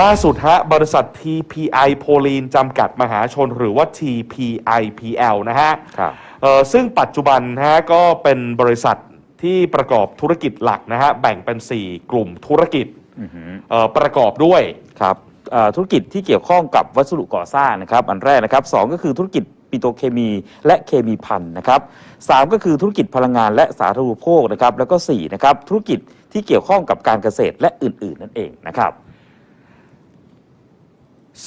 ล่าสุดฮะ บริษัท TPI โพลีนจำกัดมหาชนหรือว่า TPIPL นะฮะครับเอ่อซึ่งปัจจุบันนะฮะก็เป็นบริษัทที่ประกอบธุรกิจหลักนะฮะ แบ่งเป็น 4 กลุ่มธุรกิจอือหือเอ่อประกอบด้วยครับเอ่อธุรกิจที่เกี่ยวข้องกับวัสดุก่อสร้างนะครับ อันแรกนะครับสองก็คือธุรกิจปิโตรเคมีและเคมีพันนะครับสามก็คือธุรกิจพลังงานและสาธารณูปโภคนะครับแล้วก็สี่นะครับธุรกิจที่เกี่ยวข้องกับการเกษตรและอื่น ๆ นั่นเองนะครับ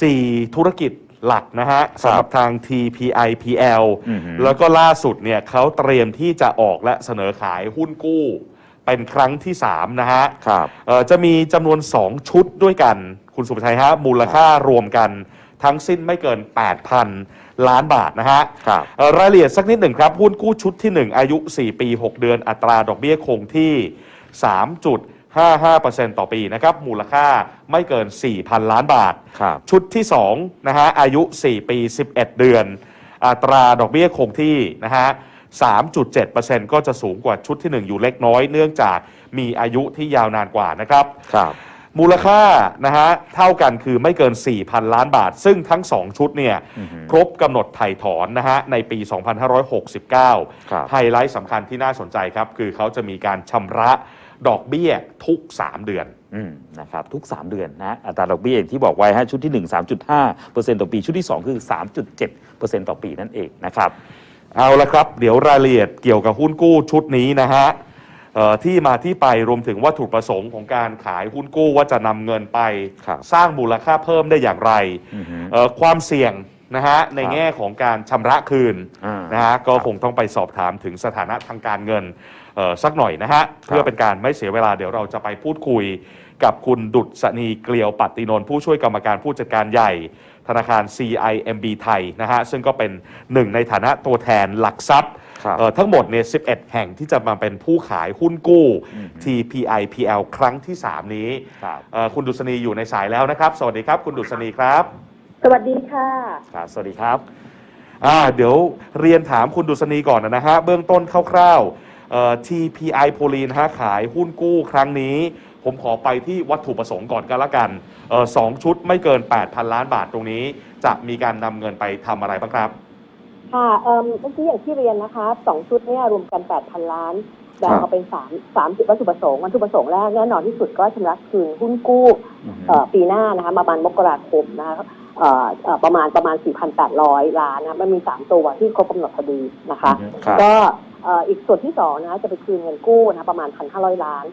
4 ธุรกิจหลักนะฮะสำหรับทาง TPIPL อือหือแล้วก็ล่าสุดเนี่ยเขาเตรียมที่จะออกและเสนอขายหุ้นกู้ เป็นครั้งที่ 3 นะฮะครับเอ่อจะมีจำนวน 2 ชุดด้วยกัน คุณสุภชัยฮะ มูลค่ารวมกันทั้งสิ้นไม่เกิน 8,000 ล้านบาทนะฮะครับเอ่อรายละเอียดสักนิดหนึ่งครับ หุ้นกู้ชุดที่ 1 อายุ 4 ปี 6 เดือนอัตราดอกเบี้ยคงที่ 3.55%ต่อปีนะครับมูลค่าไม่เกิน 4,000 ล้านบาท ครับ ชุดที่2นะฮะอายุ 4 ปี 11 เดือน อัตราดอกเบี้ยคงที่นะฮะ 3.7%ก็จะสูงกว่าชุดที่ 1 อยู่เล็กน้อย เนื่องจากมีอายุที่ยาวนานกว่านะครับ ครับ มูลค่านะฮะเท่ากันคือไม่เกิน 4,000 ล้านบาท ซึ่งทั้ง 2 ชุดเนี่ยอือฮึครบกำหนดไถ่ถอนนะฮะในปี 2569 ครับ ไฮไลท์สำคัญที่น่าสนใจครับ คือเขาจะมีการชำระ ดอกเบี้ยทุก 3 เดือน อืมนะครับทุก 3 เดือนนะอัตราดอกเบี้ยอย่างที่บอกไว้ฮะชุดที่ 1 3.5%ต่อปี ชุดที่ 2 คือ 3.7%ต่อปีนั่นเองนะครับ เอาละครับ เดี๋ยวรายละเอียดเกี่ยวกับหุ้นกู้ชุดนี้นะฮะเอ่อที่มาที่ไปรวมถึงวัตถุประสงค์ของการขายหุ้นกู้ว่าจะนำเงินไป ครับสร้างมูลค่าเพิ่มได้อย่างไรอือฮึเอ่อความเสี่ยงนะฮะในครับแง่ของการชำระคืนอ่านนะฮะก็ครับคงต้องไปสอบถามถึงสถานะทางการเงินเอ่อ สักหน่อยนะฮะ เพื่อเป็นการไม่เสียเวลาเดี๋ยวเราจะไปพูดคุยกับคุณดุษณีเกลียวปัตตินนท์ผู้ช่วยกรรมการผู้จัดการใหญ่ ธนาคาร CIMB ไทยนะฮะ ซึ่งก็เป็นหนึ่งในฐานะตัวแทนหลักทรัพย์ครับเอ่อทั้งหมดเนี่ย 11 แห่งที่จะมาเป็นผู้ขายหุ้นกู้อืม TPIPL ครั้งที่ 3 นี้ครับเอ่อคุณดุษณีอยู่ในสายแล้วนะครับ สวัสดีครับ คุณดุษณีครับ สวัสดีค่ะครับสวัสดีครับอ่าเดี๋ยวเรียนถามคุณดุษณีก่อนนะฮะ เบื้องต้นคร่าวๆเอ่อ TPI โพลีนะฮะขายหุ้นกู้ครั้งนี้ ผมขอไปที่วัตถุประสงค์ก่อนก็แล้วกันเอ่อสองชุดไม่เกิน 8,000 ล้านบาทตรงนี้ จะมีการนำเงินไปทำอะไรบ้างครับ ค่ะเอ่อเมื่อกี้อย่างที่เรียนนะคะสองชุดเนี่ยรวมกัน 8,000 ล้านแบ่งครัออบกเป็นสามสามจุดวัตถุประสงค์วัตถุประสงค์แรกแน่นอนที่สุดก็ชำระคืนหุ้นกู้อือฮึเอ่อปีหน้านะคะประมาณมกราคมนะคะเอ่อเอ่อประมาณประมาณ 4,800 ล้านนะมันมี 3 ตัวที่ครบกำหนดพอดีนะคะอือฮึครับก็เอ่ออีกส่วนที่สองนะคะจะไปคืนเงินกู้นะคะประมาณ 1,500 ล้าน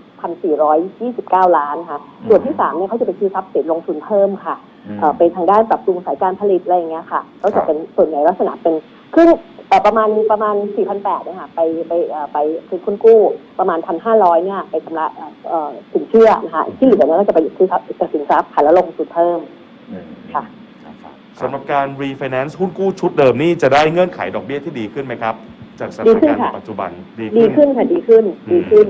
1,429 ล้านค่ะส่วนที่สามเนี่ยเขาจะไปซื้อทรัพย์สินลงทุนเพิ่มค่ะอืมเอ่อเป็นทางด้านปรับปรุงสายการผลิตอะไรอย่างเงี้ยค่ะก็ครัจะบเป็นส่วนใหญ่ลักษณะเป็นครึ่งเอ่อประมาณประมาณ 4,800เนี่ยค่ะไปไปเอ่อไปคือคุณกู้ประมาณ 1,500เนี่ยไปชำระเอ่อเอ่อสินเชื่อนะคะที่เหลือเนี่ยก็จะไปซื้อทรัพย์สินทรัพย์ค่ะแล้วลงทุนเพิ่มอืมค่ะนะครับสำหรับการ refinance หุ้นกู้ชุดเดิมนี่จะได้เงื่อนไขดอกเบี้ยที่ดีขึ้นไหมครับ จากสถานดีขึ้การนณ์ในค่ะปัจจุบันดีดีขึ้น ขึ้นค่ะดีขึ้น ดีขึ้น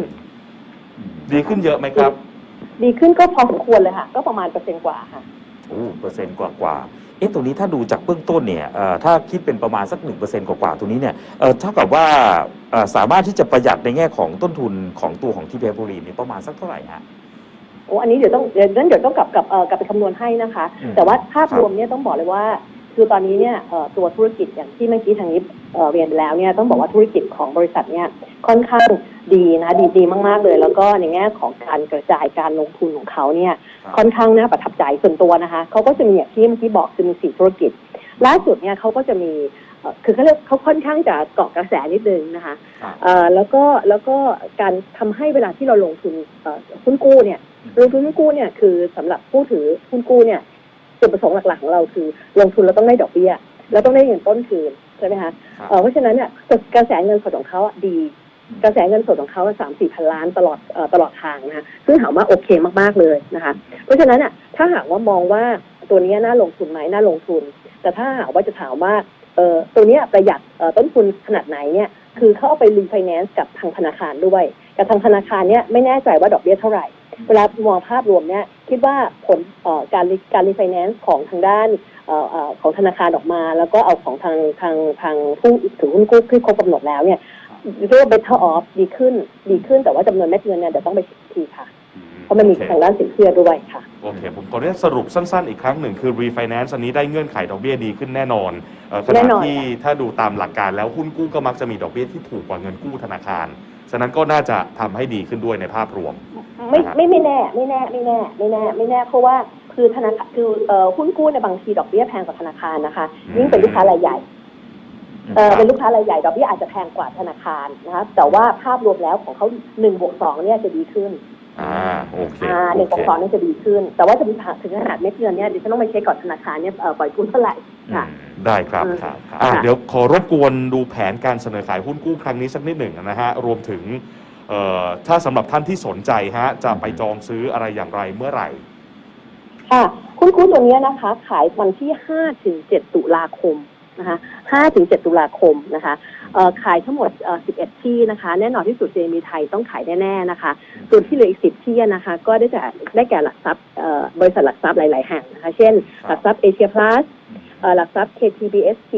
อืมดีขึ้นเยอะไหมครับดีขึ้นก็พอสมควรเลยค่ะ ก็ประมาณเปอร์เซ็นต์กว่าค่ะ โอ้เปอร์เซ็นต์กว่ากว่าเอ๊ะตรงนี้ถ้าดูจากเบื้องต้นเนี่ยเอ่อถ้าคิดเป็นประมาณสักหนึ่งเปอร์เซ็นต์กว่ากว่าตรงนี้เนี่ยเอ่อเท่ากับว่าเอ่อสามารถที่จะประหยัดในแง่ของต้นทุนของตัวของทีพีโพลีนเนี่ยประมาณสักเท่าไหร่ฮะ โอ้อันนี้เดี๋ยวต้องเดี๋ยวนั้นเดี๋ยวต้องกลับกับเอ่อกลับไปคำนวณให้นะคะ อืมแต่ว่าภาพครับ รวมเนี่ยต้องบอกเลยว่า คือตอนนี้เนี่ยเอ่อตัวธุรกิจอย่างที่เมื่อกี้ทางนี้เอ่อเรียนไปแล้วเนี่ยต้องบอกว่าธุรกิจของบริษัทเนี่ยค่อนข้างดีนะดีดีมาก ๆ เลย แล้วก็ในแง่ของการกระจายการลงทุนของเขาเนี่ยครับค่อนข้างน่าประทับใจส่วนตัวนะคะเขาก็จะมีอย่างที่เมื่อกี้บอกจะมีสี่ธุรกิจล่าสุดเนี่ยเขาก็จะมีเอ่อคือเขาเรียกเขาค่อนข้างจะเกาะกระแสนิดนึงนะคะครับเอ่อแล้วก็แล้วก็การทำให้เวลาที่เราลงทุนเอ่อหุ้นกู้เนี่ยลงทุนหุ้นกู้เนี่ยคือสำหรับผู้ถือหุ้นกู้เนี่ย จุดประสงค์หลักๆของเราคือ ลงทุนเราต้องได้ดอกเบี้ยแล้วต้องได้เงินต้นคืนใช่ไหมคะครับเอ่อเพราะฉะนั้นเนี่ยกระแสเงินสดของเขาอะดี กระแสเงินสดของเขาสามสี่พันล้านตลอดเอ่อตลอดทางนะคะซึ่งถามว่าโอเคมากๆเลยนะคะเพราะฉะนั้นอะถ้าหากว่ามองว่าตัวเนี้ยน่าลงทุนไหมน่าลงทุน แต่ถ้าหากว่าจะถามว่าเออตัวเนี้ยประหยัดเอ่อต้นทุนขนาดไหนเนี่ยคือเขาเอาไปรีไฟแนนซ์กับทางธนาคารด้วย กับทางธนาคารเนี่ยไม่แน่ใจว่าดอกเบี้ยเท่าไหร่ เวลามองภาพรวมเนี่ยคิดว่าผลเอ่อการการรีไฟแนนซ์ของทางด้านเอ่อเอ่อของธนาคารออกมา แล้วก็เอาของทางทางทางผู้ถือหุ้นกู้ที่ครบกำหนดแล้วเนี่ยเรียกว่า better off ดีขึ้นดีขึ้นแต่ว่าจำนวนเม็ดเงินเนี่ยเดี๋ยวต้องไปเช็คอีกทีค่ะอืมราะมันมีโอเคทางด้านสินเชื่อด้วยค่ะ โอเค ผมขออนุญาตสรุปสั้นๆ อีกครั้งหนึ่ง คือ refinance อันนี้ได้เงื่อนไขดอกเบี้ยดีขึ้นแน่นอนเอ่อขแน่ณะนอนที่ถ้าดูตามหลักการแล้วหุ้นกู้ก็มักจะมีดอกเบี้ยที่ถูกกว่าเงินกู้ธนาคาร ฉะนั้นก็น่าจะทำให้ดีขึ้นด้วยในภาพรวม ไม่นะฮะไม่ไม่แน่ไม่แน่ไม่แน่ไม่แน่ไม่แน่เพราะว่าคือธนาคารคือเอ่อหุ้นกู้ในยบางทีดอกเบี้ยแพงกว่าธนาคารนะคะยิ่งเป็นลูกค้ารายใหญ่เออเป็นลูกค้ารายใหญ่ดอกเบี้ยอาจจะแพงกว่าธนาคารนะคะแต่ว่าภาพรวมแล้วของเขาหนึ่งบวกสองเนี่ยจะดีขึ้น อ่าโอเคอ่าหนึ่งบวกสองเนี่ยจะดีขึ้น แต่ว่าจะมีถึงขนาดเม็ดเงินเนี่ยดิฉันต้องไปเช็คก่อนธนาคารเนี่ยเอ่อปล่อยกู้เท่าไหร่ค่ะได้ครับอืมครับค่ะอะเดี๋ยวขอรบกวนดูแผนการเสนอขายหุ้นกู้ครั้งนี้สักนิดหนึ่งนะฮะรวมถึงเอ่อถ้าสำหรับท่านที่สนใจฮะจะไปจองซื้ออะไรอย่างไรเมื่อไหร่ค่ะ คุณครูตัวเนี้ยนะคะ ขายวันที่5ถึง7ตุลาคม นะคะ5ถึง7ตุลาคมนะคะเอ่อขายทั้งหมดเอ่อ11 ที่นะคะ แน่นอนที่สุดเจมีไทยต้องขายแน่ๆนะคะ ส่วนที่เหลืออีก 10 ที่นะคะ ก็ได้แก่ได้แก่หลักทรัพย์เอ่อบริษัทหลักทรัพย์หลาย ๆ แห่งนะคะ เช่น หลักทรัพย์เอเชียพลัสหลักทรัพย์ KTBST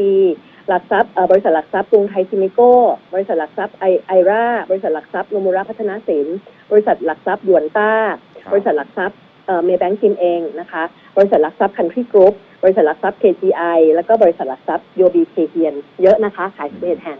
หลักทรัพย์เอ่อบริษัทหลักทรัพย์กรุงไทยซิมิโก้ บริษัทหลักทรัพย์ไอไอราบริษัทหลักทรัพย์โนมูระพัฒนาสิน บริษัทหลักทรัพย์หยวนต้าครับบริษัทหลักทรัพย์ เมย์แบงก์จิมเองนะคะ บริษัทหลักทรัพย์คันทรีกรุ๊ปบริษัทหลักทรัพย์ KGI แล้วก็บริษัทหลักทรัพย์โยบีเคเฮียนเยอะนะคะ ขายสิบเอ็ดแห่ง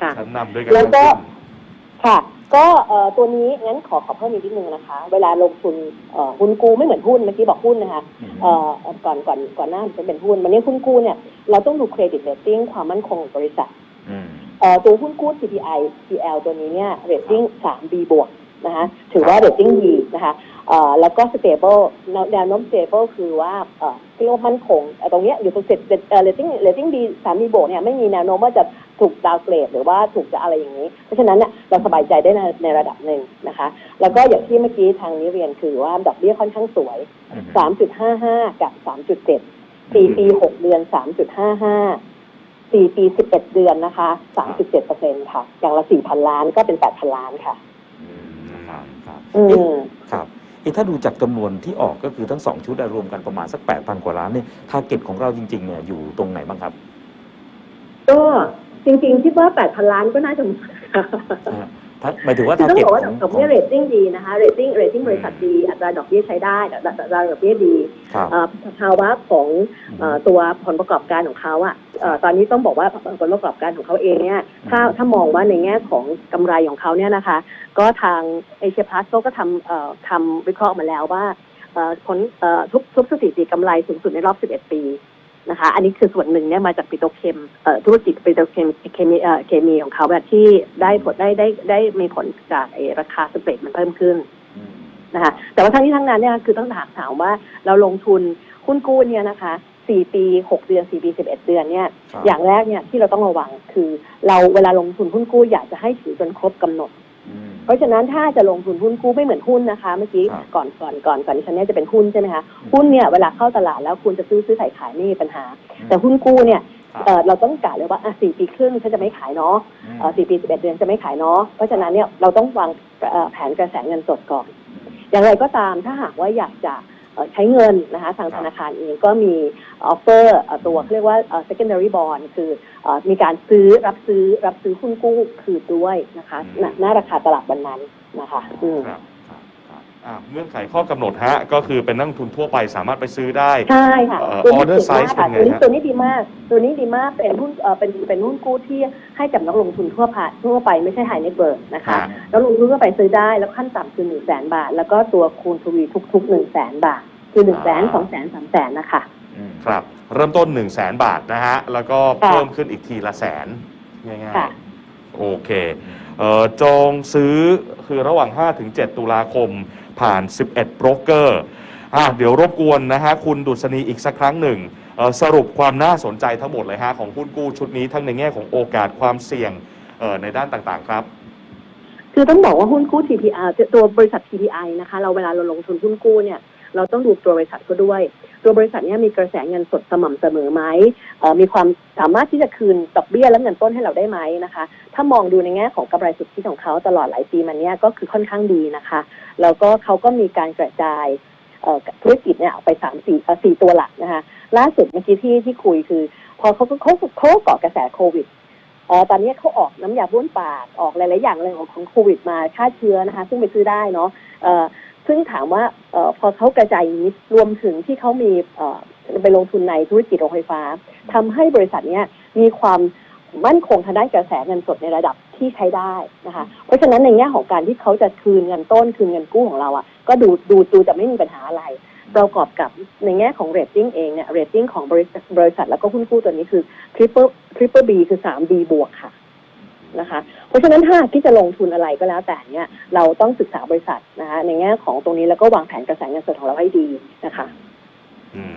ค่ะชั้นนำด้วยกันแล้วก็ทั้งสิ้นค่ะก็เอ่อตัวนี้งั้นขอขอเพิ่มอีกนิดนึงนะคะ เวลาลงทุนเอ่อหุ้นกู้ไม่เหมือนหุ้นเมื่อกี้บอกหุ้นนะคะเอ่อก่อนก่อนก่อนหน้าจะเป็นหุ้นวันนี้หุ้นกู้เนี่ยเราต้องดูเครดิตเรตติ้งความมั่นคงของบริษัทอืมเอ่อตัวหุ้นกู้ CPI CL ตัวนี้เนี่ยเรตติ้ง 3B บวก นะคะถือว่าเรตติ้งดีนะคะเอ่อแล้วก็ stable แนวแนวโน้ม stable คือว่าเอ่อเรียกว่ามั่นคงเอ่อตรงเนี้ยอยู่ตรงเเอ่อ rating rating ดี 3B บวกเนี่ยไม่มีแนวโน้มว่าจะถูกดาวเกรดหรือว่าถูกจะอะไรอย่างนี้ เพราะฉะนั้นเนี่ยเราสบายใจได้ในในระดับหนึ่งนะคะ แล้วก็อย่างที่เมื่อกี้ทางนี้เรียนคือว่าดอกเบี้ยค่อนข้างสวยอืม3.55 กับ 3.7 4 ปี 6 เดือน 3.55 4ปี11เดือนนะคะ3.7เปอร์เซ็นต์ค่ะ อย่างละ4,000ล้านก็เป็น8,000ล้านค่ะครับครับ อืมครับเอะถ้าดูจากจำนวนที่ออกก็คือทั้งสองชุดอะรวมกันประมาณสัก8,000กว่าล้านเนี่ยทาร์เก็ตของเราจริง ๆ เนี่ยอยู่ตรงไหนบ้างครับ ก็จริงๆคิดว่า8,000ล้านก็น่าจะ หมดค่ะอ่าถ้าหมายถึงว่าคือทาต้องร์เก็ตบอกว่าของดอกเบี้ยเรตติ้งดีนะคะเรตติ้งเรตติ้งบริษัทดีอัตราดอกเบี้ยใช้ได้อัตราอัตราดอกเบี้ยดีครับเอ่อภาวะของเอ่อตัวผลประกอบการของเขาอะเอ่อตอนนี้ต้องบอกว่าผลประกอบการของเขาเองเนี่ยถ้าถ้ามองว่าในแง่ของกำไรของเขาเนี่ยนะคะ ก็ทางเอเชียพลัสเขาก็ทำเอ่อทำวิเคราะห์มาแล้วว่าเอ่อผลเอ่อทุกทุกสถิติกำไรสูงสุดในรอบ 11 ปี นะคะ อันนี้คือส่วนหนึ่งเนี่ยมาจากปิโตรเคมเอ่อธุรกิจปิโตรเคมเคมีเอ่อเคมีของเขาแบบที่ได้ผลได้ได้ได้มีผลจากไอ้ราคาสเปรดมันเพิ่มขึ้นอืมนะคะ แต่ว่าทั้งนี้ทั้งนั้นเนี่ยคือต้องถามถามว่าเราลงทุนหุ้นกู้เนี่ยนะคะ4ปี6เดือน4ปี11เดือนเนี่ยครับอย่างแรกเนี่ยที่เราต้องระวังคือ เราเวลาลงทุนหุ้นกู้อยากจะให้ถือจนครบกำหนดอืม เพราะฉะนั้นถ้าจะลงทุนหุ้นกู้ไม่เหมือนหุ้นนะคะ เมื่อกี้ครับก่อนก่อนก่อนก่อนที่ฉันเนี่ยจะเป็นหุ้นใช่ไหมคะหุ้นเนี่ยเวลาเข้าตลาดแล้วคุณจะซื้อซื้อขายขายไม่มีปัญหา แต่หุ้นกู้เนี่ยครับเอ่อเราต้องกะเลยว่าอะสี่ปีครึ่งฉันจะไม่ขายเนาะเอ่อ4ปี11เดือนจะไม่ขายเนาะเพราะฉะนั้นเนี่ยเราต้องวางเอ่อแผนกระแสเงินสดก่อน อย่างไรก็ตามถ้าหากว่าอยากจะเอ่อ ใช้เงินนะคะทางครับธนาคารเองก็มีออฟเฟอร์ตัวเขาเรียกว่าเอ่อ secondary bond คือเอ่อมีการซื้อรับซื้อรับซื้อหุ้นกู้คืนด้วยนะคะอืมณหน้าราคาตลาดวันนั้นนะคะอืม อะเงื่อนไขข้อกำหนดฮะ ก็คือเป็นนักลงทุนทั่วไปสามารถไปซื้อได้ ใช่ค่ะเอ่อตัวนี้ order ดีมาก size ค่ะเป็นไงตัวนี้ฮะ ตัวนี้ดีมาก ตัวนี้ดีมากเป็นหุ้นเอ่อเป็นเป็นหุ้นกู้ที่ให้กับนักลงทุนทั่วไปทั่วไปไม่ใช่ไฮเน็ตเวิร์นะคะฮะแล้วลงทุนก็ไปซื้อได้แล้วขั้นต่ำคือหนึ่งแสนบาท แล้วก็ตัวคูณทวีทุกๆหนึ่งแสนบาท คือหนึ่งแสนสองแสนสามแสนนะคะ อืมครับ เริ่มต้น 1 0 0 0 0แสนบาทนะฮะ แล้วก็ค่ะเพิ่มขึ้นอีกทีละแสนง่ายค่ะ ๆโอเคเอ่อจองซื้อคือระหว่าง 5-7 ตุลาคม ผ่าน 11โบรกเกอร์อะเดี๋ยวรบกวนนะฮะคุณดุษณีอีกสักครั้งหนึ่งสรุปความน่าสนใจทั้งหมดเลยฮะของหุ้นกู้ชุดนี้ทั้งในแง่ของโอกาสความเสี่ยงในด้านต่างๆครับคือต้องบอกว่าหุ้นกู้ TPR ตัวบริษัท TPI นะคะ เราเวลาเราลงทุนหุ้นกู้เนี่ยเราต้องดูตัวบริษัทเขาด้วย ตัวบริษัทนี้มีกระแสเงินสดสม่ำเสมอไหมมีความสามารถที่จะคืนดอกเบี้ยและเงินต้นให้เราได้ไหมนะคะ ถ้ามองดูในแง่ของกำไรสุทธิของเขาตลอดหลายปีมาเนี้ยก็คือค่อนข้างดีนะคะ แล้วก็เขาก็มีการกระจายธุรกิจเนี่ยออกไปสามสี่สี่ตัวหลักนะคะล่าสุดเมื่อกี้ที่ที่คุยคือ พอเขาเขาเขาเกาะกระแสโควิดออตอนนี้เขาออกน้ำยาบ้วนปากออกหลาย ๆ อย่างเลยของของโควิดมาฆ่าเชื้อนะคะ ซึ่งไปซื้อได้เนาะ ซึ่งถามว่าออพอเขากระจายนี้รวมถึงที่เขามีไปลงทุนในธุรกิจโรงไฟฟ้าทำให้บริษัทเนี้ยมีความมั่นคงทางด้านกระแสเงินสดในระดับที่ใช้ได้นะคะ เพราะฉะนั้นในแง่ของการที่เขาจะคืนเงินต้นคืนเงินกู้ของเราอะ่ะก็ดูดูดูจะไม่มีปัญหาอะไรประกอบกับในแง่ของเรตติ้งเองเนี่ยเรตติ้งของบริษัทบริษัทแล้วก็หุ้นกู้ตัวนี้คือ triple triple B คือ 3B บวกค่ะ นะคะ เพราะฉะนั้นถ้าที่จะลงทุนอะไรก็แล้วแต่เนี่ยเราต้องศึกษาบริษัทนะคะในแง่ของตรงนี้แล้วก็วางแผนกระแสเงินสดของเราให้ดีนะคะอืม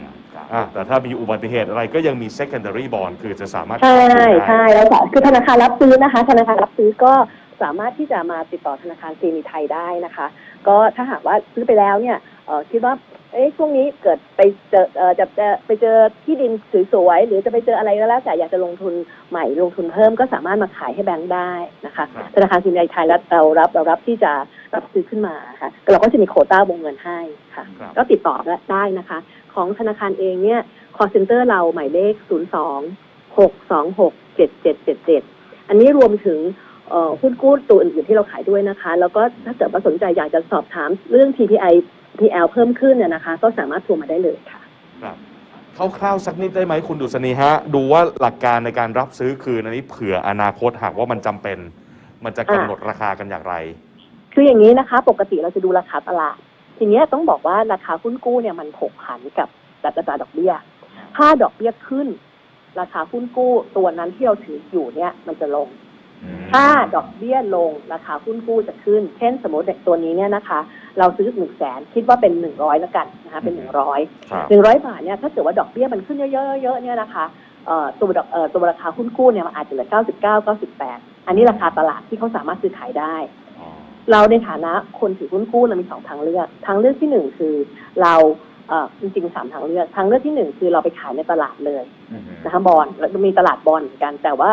อะแต่ถ้ามีอุบัติเหตุอะไรก็ยังมี secondary bond คือจะสามารถใช่ขายได้ใช่แล้วค่ะคือธนาคารรับซื้อนะคะ ธนาคารรับซื้อก็สามารถที่จะมาติดต่อธนาคารซีมีไทยได้นะคะ ก็ถ้าหากว่าซื้อไปแล้วเนี่ยเอ่อ คิดว่าเอ๊ะช่วงนี้เกิดไปเจอเอ่อจะจะไปเจอที่ดินสวยๆหรือจะไปเจออะไรก็แล้วแต่อยากจะลงทุนใหม่ลงทุนเพิ่มก็สามารถมาขายให้แบงค์ได้นะคะครับธนาคารซีมีไทยแล้วเรารับเรารับที่จะรับซื้อขึ้นมาค่ะเราก็จะมีโควต้าวงเงินให้ค่ะครับก็ติดต่อได้นะคะ ของธนาคารเองเนี่ย call center เราหมายเลข 0 2 6 2 6 7 7 7 7 อันนี้รวมถึงเอ่อหุ้นกู้ตัวอื่นๆที่เราขายด้วยนะคะ แล้วก็ถ้าเกิดว่าสนใจอยากจะสอบถามเรื่อง TPI PL เพิ่มขึ้นเนี่ยนะคะ ก็สามารถโทรมาได้เลยค่ะครับคร่าวๆสักนิดได้ไหมคุณดุษณีฮะ ดูว่าหลักการในการรับซื้อคืนอันนี้เผื่ออนาคตหากว่ามันจำเป็น มันจะกำหนดราคากันอย่างไร คืออย่างนี้นะคะ ปกติเราจะดูราคาตลาด ทีเนี้ยต้องบอกว่าราคาหุ้นกู้เนี่ยมันผกผันกับดัชนีดอกเบี้ย ถ้าดอกเบี้ยขึ้น ราคาหุ้นกู้ตัวนั้นที่เราถืออยู่เนี่ยมันจะลง ถ้าดอกเบี้ยลงราคาหุ้นกู้จะขึ้น เช่นสมมติตัวนี้เนี่ยนะคะ เราซื้อหนึ่งแสนคิดว่าเป็นหนึ่งร้อยแล้วกันนะคะเป็นหนึ่งร้อยครับหนึ่งร้อยบาทเนี่ยถ้าเกิดว่าดอกเบี้ยมันขึ้นเยอะๆเยอะๆเนี่ยนะคะเอ่อตัวดอกเอ่อตัวราคาหุ้นกู้เนี่ยมันอาจจะเหลือเก้าสิบเก้าเก้าสิบแปดอันนี้ราคาตลาดที่เขาสามารถซื้อขายได้ เราในฐานะคนถือหุ้นกู้เรามีสองทางเลือก ทางเลือกที่หนึ่งคือเราเอ่อจริงๆสามทางเลือก ทางเลือกที่หนึ่งคือเราไปขายในตลาดเลยนะคะบอลแล้วมีตลาดบอลเหมือนกัน แต่ว่า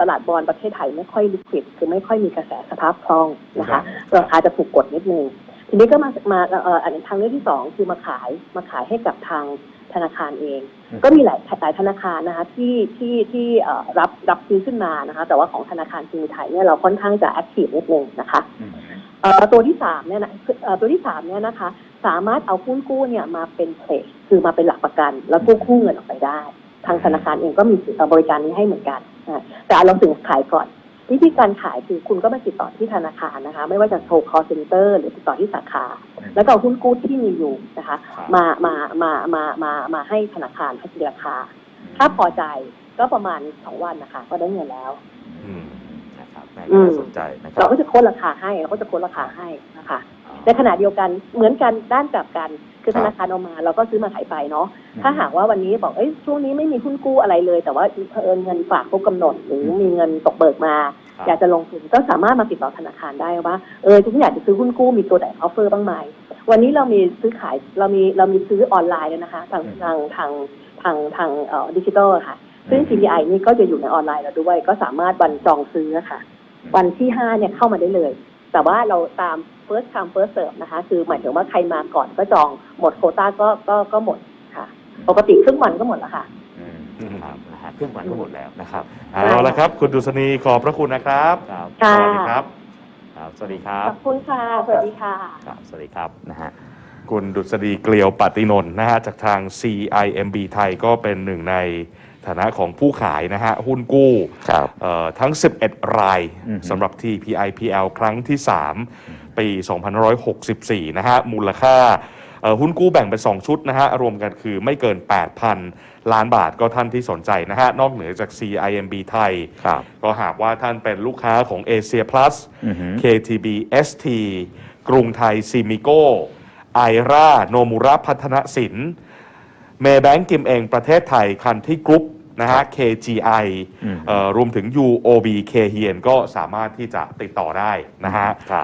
ตลาดบอลประเทศไทยไม่ค่อยลิควิด คือไม่ค่อยมีกระแสสภาพคล่องนะคะราคาจะถูกกดนิดนึง ทีนี้ก็มามาเอ่ออันทางเลือกที่สองคือมาขายมาขายให้กับทางธนาคารเองอืมก็มีหลายหลายธนาคารนะคะที่ที่ที่เอ่อรับรับซื้อขึ้นมานะคะแต่ว่าของธนาคารกรุงไทยเนี่ยเราค่อนข้างจะแอคทีฟนิดนึงนะคะเอ่อตัวที่สามเนี่ยนะเอ่อตัวที่สามเนี่ยนะคะ สามารถเอาหุ้นกู้เนี่ยมาเป็นเพลทคือมาเป็นหลักประกัน แล้วกู้กู้เงินออกไปได้ ทางธนาคารเองก็มีเอ่อบริการนี้ให้เหมือนกันอะแต่เราถึงขายก่อน วิธีการขายคือคุณก็มาติดต่อที่ธนาคารนะคะ ไม่ว่าจะโทร call center หรือติดต่อที่สาขา แล้วก็เอาหุ้นกู้ที่มีอยู่นะคะครับมามามามามามาให้ธนาคารให้ราคา ถ้าพอใจก็ประมาณสองวันนะคะ ก็ได้เงินแล้วอืมนะครับแม่อืมน่าสนใจนะครัเราบก็จะโค้ดราคาให้เราก็จะโค้ดราคาให้นะคะในขณะเดียวกันเหมือนกันด้านกลับกัน คือครัธบนาคารเอามาเราก็ซื้อมาขายไปเนาะถ้าหากว่าวันนี้บอกเอ้ยช่วงนี้ไม่มีหุ้นกู้อะไรเลย แต่ว่าเผอิญเงินฝากครบกำหนดหรือมีเงินตกเบิกมาครับอยากจะลงทุนก็สามารถมาติดต่อธนาคารได้ว่าเออฉันอยากจะซื้อหุ้นกู้มีตัวไหนออฟเฟอร์บ้างไหมวันนี้เรามีซื้อขายเรามีเรามีซื้อออนไลน์เลยนะคะ ทางทางทางทางทางเอ่อดิจิทัลค่ะ ซึ่ง CPI นี่ก็จะอยู่ในออนไลน์แล้วด้วย ก็สามารถวันจองซื้อค่ะ วันที่ห้าเนี่ยเข้ามาได้เลย แต่ว่าเราตาม first come first serve นะคะ คือหมายถึงว่าใครมาก่อนก็จองหมดโควต้าก็ก็ก็หมดค่ะ ปกติครึ่งวันก็หมดแล้วค่ะอืมครับนะฮะครึ่งวันก็หมดแล้วนะครับ เอาละครับ คุณดุษณีขอบพระคุณนะครับครับค่ะสวัสดีครับครับ สวัสดีครัขบอบคุณค่ะ สวัสดีค่ะ ครับ สวัสดีครับนะฮะ คุณดุษฎีเกลียวปฏินนท์นะฮะจากทาง CIMB ไทยก็เป็นหนึ่งใน ฐานะของผู้ขายนะฮะ หุ้นกู้ครับเอ่อทั้ง 11 รายอือฮึสำหรับ TPIPL ครั้งที่ 3 ปี 2564 นะฮะ มูลค่าเอ่อหุ้นกู้แบ่งเป็น 2 ชุดนะฮะ รวมกันคือไม่เกิน 8,000 ล้านบาทก็ท่านที่สนใจนะฮะ นอกเหนือจาก CIMB ไทยครับก็หากว่าท่านเป็นลูกค้าของ Asia Plus อือฮึ KTB ST กรุงไทยซีมิโก้ไอราโนมุระพัฒนสินเมแบงกิมเองประเทศไทยคันที่กรุ๊ป นะฮะ KGI อืมเอ่อรวมถึง UOB K เฮียนก็สามารถที่จะติดต่อได้นะฮะครับ